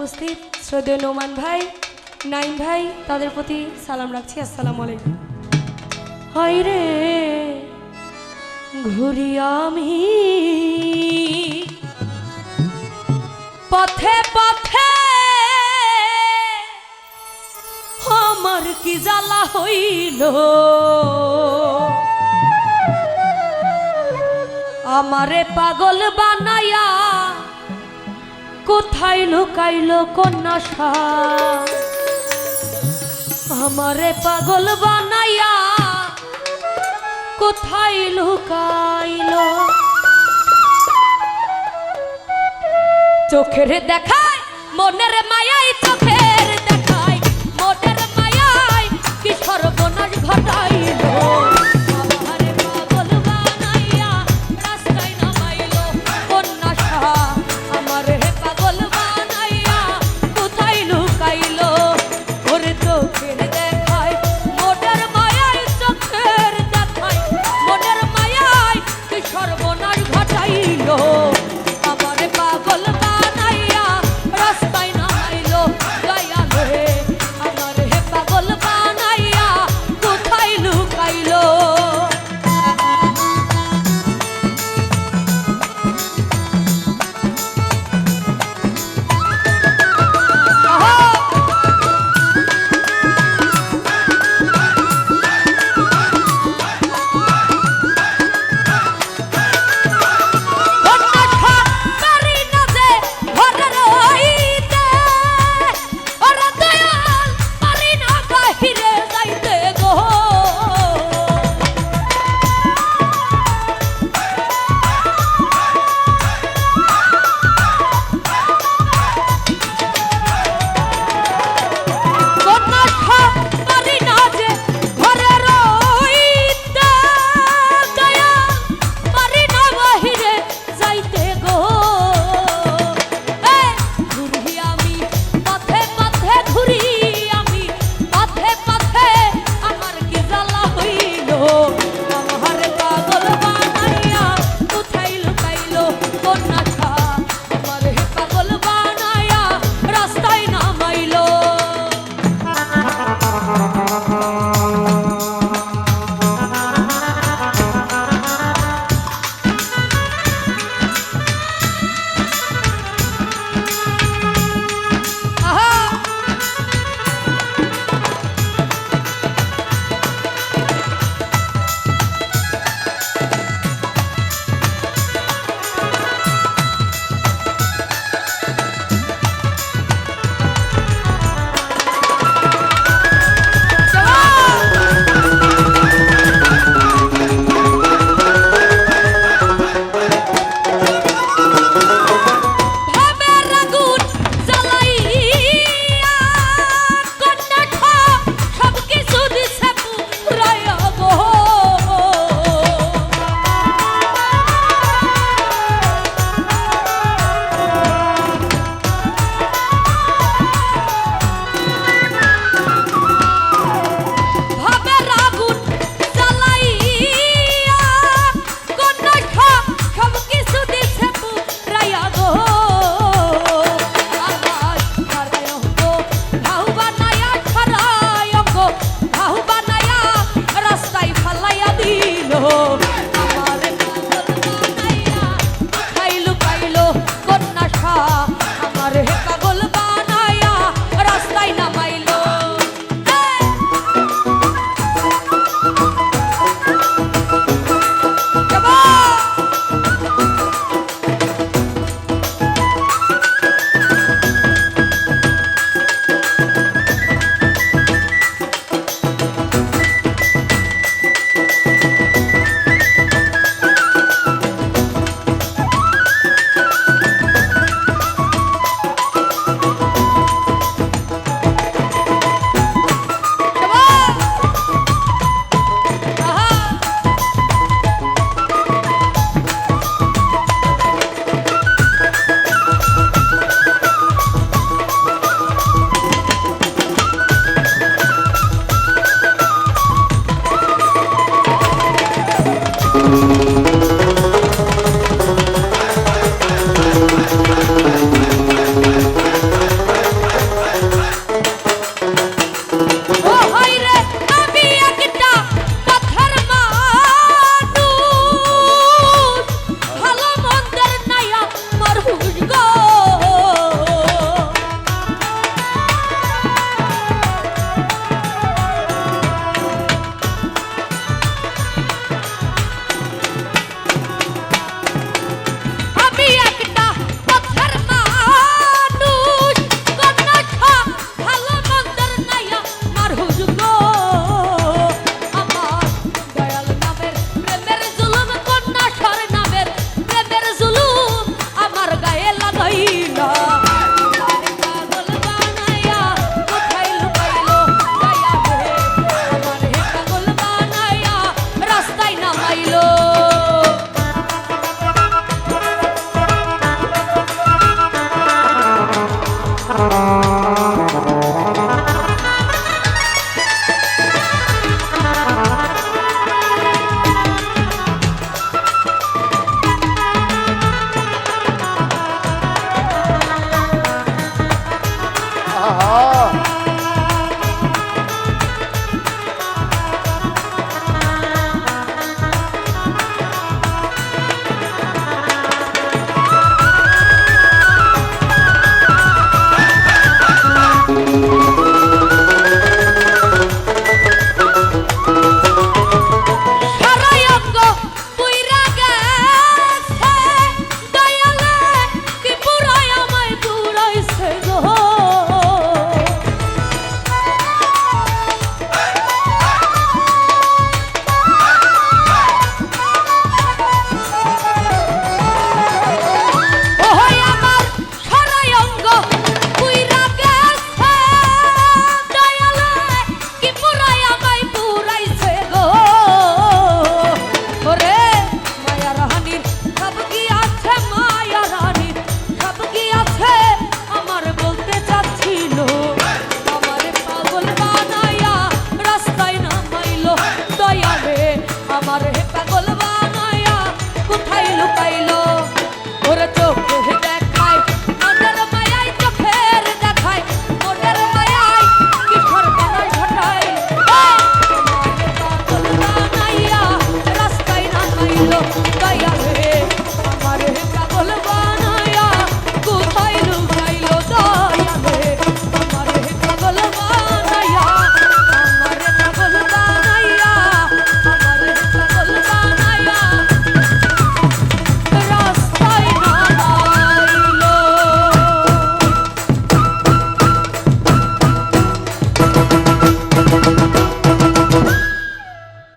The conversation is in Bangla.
উপস্থিত শ্রদ্ধেয় নোমান ভাই, নাইম ভাই, তাদের প্রতি সালাম রাখছি, আসসালামু আলাইকুম। হাই রে, ঘুরি আমি। পথে পথে আমার কি জ্বালা হইল? আমারে পাগল বানায়া কোথায় লুকাইল কন্যা আমারে পাগল বানাইয়া কোথায় লুকাইল? চোখের দেখায় মনের মায়াই